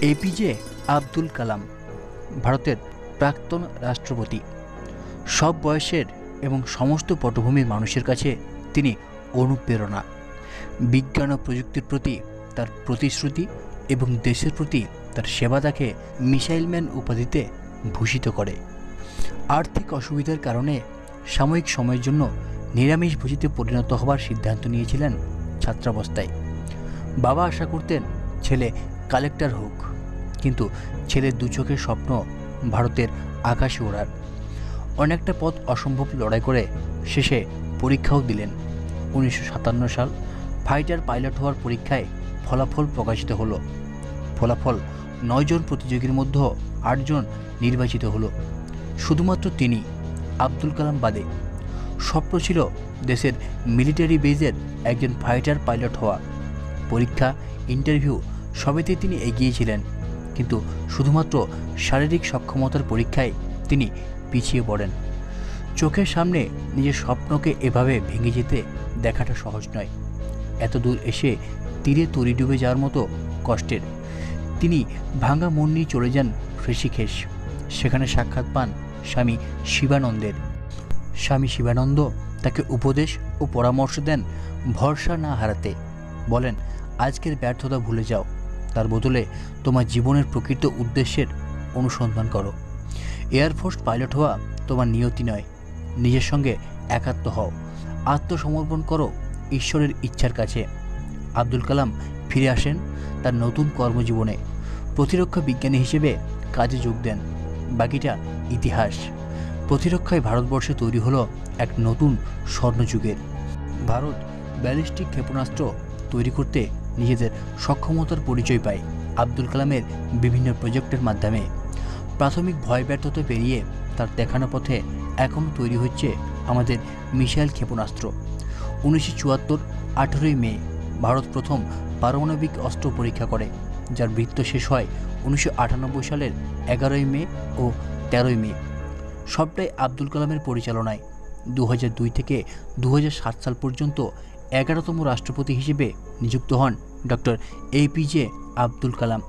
APJ Abdul Kalam, ভারতের প্রাক্তন রাষ্ট্রপতি। সব বয়সের এবং সমস্ত পটভূমির মানুষের কাছে তিনি অনুপ্রেরণা। বিজ্ঞান ও প্রযুক্তির প্রতি তার প্রতিশ্রুতি এবং দেশের প্রতি তার সেবা তাকে মিসাইলম্যান উপাধিতে ভূষিত করে। আর্থিক অসুবিধার কারণে সাময়িক সময়ের জন্য নিরামিষ ভোজিতে পরিণত হবার সিদ্ধান্ত নিয়েছিলেন ছাত্রাবস্থায়। বাবা আশা করতেন ছেলে কালেক্টর হোক, কিন্তু ছেলের দু চোখের স্বপ্ন ভারতের আকাশে ওড়ার। অনেকটা পথ অসম্ভব লড়াই করে শেষে পরীক্ষাও দিলেন। উনিশশো সাতান্ন সাল ফাইটার পাইলট হওয়ার পরীক্ষায় ফলাফল প্রকাশিত হলো। ফলাফল নয়জন প্রতিযোগীর মধ্যে আটজন নির্বাচিত হলো। শুধুমাত্র তিনি, আব্দুল কালাম বাদে। স্বপ্ন ছিল দেশের মিলিটারি বেজের একজন ফাইটার পাইলট হওয়া। পরীক্ষা, ইন্টারভিউ সবেতেই তিনি এগিয়েছিলেন কিন্তু শুধুমাত্র শারীরিক সক্ষমতার পরীক্ষায় তিনি পিছিয়ে পড়েন। চোখের সামনে নিজের স্বপ্নকে এভাবে ভেঙে যেতে দেখাটা সহজ নয়। এত দূর এসে তীরে তরি ডুবে যাওয়ার মতো কষ্টের। তিনি ভাঙা মন নিয়ে চলে যান ঋষিকেশ। সেখানে সাক্ষাৎ পান স্বামী শিবানন্দের। স্বামী শিবানন্দ তাকে উপদেশ ও পরামর্শ দেন, ভরসা না হারাতে। বলেন, আজকের ব্যর্থতা ভুলে যাও। তার বদলে তোমার জীবনের প্রকৃত উদ্দেশ্যের অনুসন্ধান করো। এয়ারফোর্স পাইলট হওয়া তোমার নিয়তি নয়। নিজের সঙ্গে একাত্ম হও। আত্মসমর্পণ করো ঈশ্বরের ইচ্ছার কাছে। আব্দুল কালাম ফিরে আসেন তার নতুন কর্মজীবনে। প্রতিরক্ষা বিজ্ঞানী হিসেবে কাজে যোগ দেন। বাকিটা ইতিহাস। প্রতিরক্ষায় ভারতবর্ষে তৈরি হলো এক নতুন স্বর্ণযুগের। ভারত ব্যালিস্টিক ক্ষেপণাস্ত্র তৈরি করতে নিজেদের সক্ষমতার পরিচয় পায় আব্দুল কালামের বিভিন্ন প্রজেক্টের মাধ্যমে। প্রাথমিক ভয় ব্যর্থতা পেরিয়ে তার দেখানো পথে এখন তৈরি হচ্ছে আমাদের মিসাইল ক্ষেপণাস্ত্র। উনিশশো চুয়াত্তর, আঠেরোই মে, ভারত প্রথম পারমাণবিক অস্ত্র পরীক্ষা করে, যার বৃত্ত শেষ হয় উনিশশো আটানব্বই সালের এগারোই মে ও তেরোই মে। সবটাই আব্দুল কালামের পরিচালনায়। দু থেকে দু হাজার সাত সাল পর্যন্ত এগারোতম রাষ্ট্রপতি হিসেবে নিযুক্ত হন ডক্টর এপিজে আব্দুল কালাম।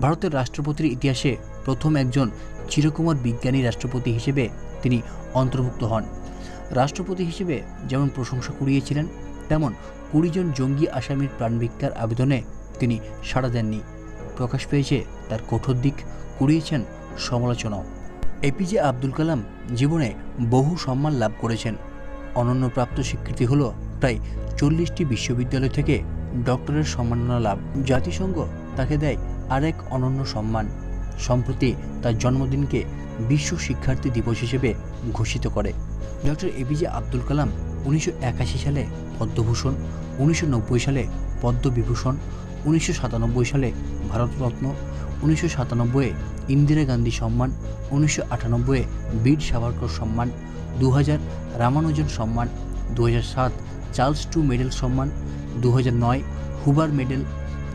ভারতের রাষ্ট্রপতির ইতিহাসে প্রথম একজন চিরকুমার বিজ্ঞানী রাষ্ট্রপতি হিসেবে তিনি অন্তর্ভুক্ত হন। রাষ্ট্রপতি হিসেবে যেমন প্রশংসা কুড়িয়েছিলেন, তেমন কুড়িজন জঙ্গি আসামির প্রাণভিক্ষার আবেদনে তিনি সাড়া দেননি। প্রকাশ পেয়েছে তার কঠোর দিক, কুড়িয়েছেন সমালোচনাও। এপিজে আব্দুল কালাম জীবনে বহু সম্মান লাভ করেছেন। অনন্যপ্রাপ্ত স্বীকৃতি হল প্রায় চল্লিশটি বিশ্ববিদ্যালয় থেকে ডক্টরের সম্মাননা লাভ। জাতিসংঘ তাকে দেয় আরেক অনন্য সম্মান। সম্প্রতি তার জন্মদিনকে বিশ্ব শিক্ষার্থী দিবস হিসেবে ঘোষিত করে। ডক্টর এপিজে আব্দুল কালাম উনিশশো একাশি সালে পদ্মভূষণ, উনিশশো নব্বই সালে পদ্মবিভূষণ, উনিশশো সাতানব্বই সালে ভারতরত্ন, উনিশশো সাতানব্বইয়ে ইন্দিরা গান্ধী সম্মান, উনিশশো আটানব্বইয়ে বীর সাভারকর সম্মান দু হাজার রামানুজন সম্মান দু হাজার সাত চার্লস টু মেডেল সম্মান দু হাজার নয় হুবার মেডেল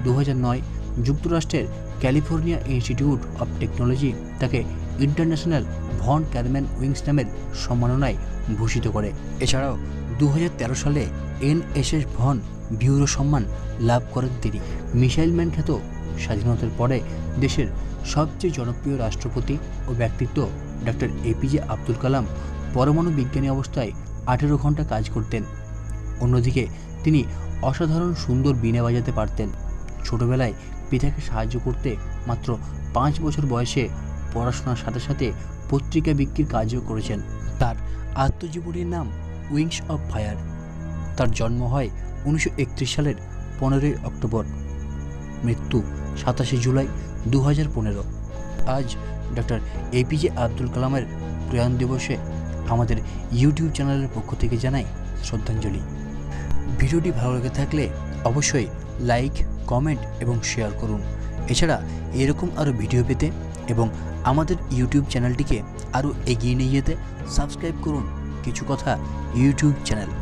দু হাজার নয় যুক্তরাষ্ট্রের ক্যালিফোর্নিয়া ইনস্টিটিউট অব টেকনোলজি তাকে ইন্টারন্যাশনাল ভন ক্যারম্যান উইংস নামের সম্মাননায় ভূষিত করে। এছাড়াও দু হাজার তেরো সালে এনএসএস ভন ব্যুরো সম্মান লাভ করেন তিনি। মিসাইল ম্যান খ্যাত স্বাধীনতার পরে দেশের সবচেয়ে জনপ্রিয় রাষ্ট্রপতি ও ব্যক্তিত্ব ডক্টর এপিজে আব্দুল কালাম পরমাণু বিজ্ঞানী অবস্থায় আঠেরো ঘণ্টা কাজ করতেন। অন্যদিকে তিনি অসাধারণ সুন্দর বীণা বাজাতে পারতেন। ছোটবেলায় পিতাকে সাহায্য করতে মাত্র পাঁচ বছর বয়সে পড়াশোনার সাথে সাথে পত্রিকা বিক্রির কাজও করেছেন। তার আত্মজীবনীর নাম উইংস অফ ফায়ার। তার জন্ম হয় উনিশশো একত্রিশ সালের পনেরোই অক্টোবর। মৃত্যু সাতাশে জুলাই দু হাজার পনেরো। আজ ডক্টর এপিজে আব্দুল কালামের প্রয়াণ দিবসে আমাদের ইউটিউব চ্যানেলের পক্ষ থেকে জানাই শ্রদ্ধাঞ্জলি। ভিডিওটি ভালো লেগে থাকলে অবশ্যই লাইক, কমেন্ট এবং শেয়ার করুন। এছাড়া এরকম আরও ভিডিও পেতে এবং আমাদের ইউটিউব চ্যানেলটিকে আরও এগিয়ে নিয়ে যেতে সাবস্ক্রাইব করুন। কিছু কথা ইউটিউব চ্যানেল।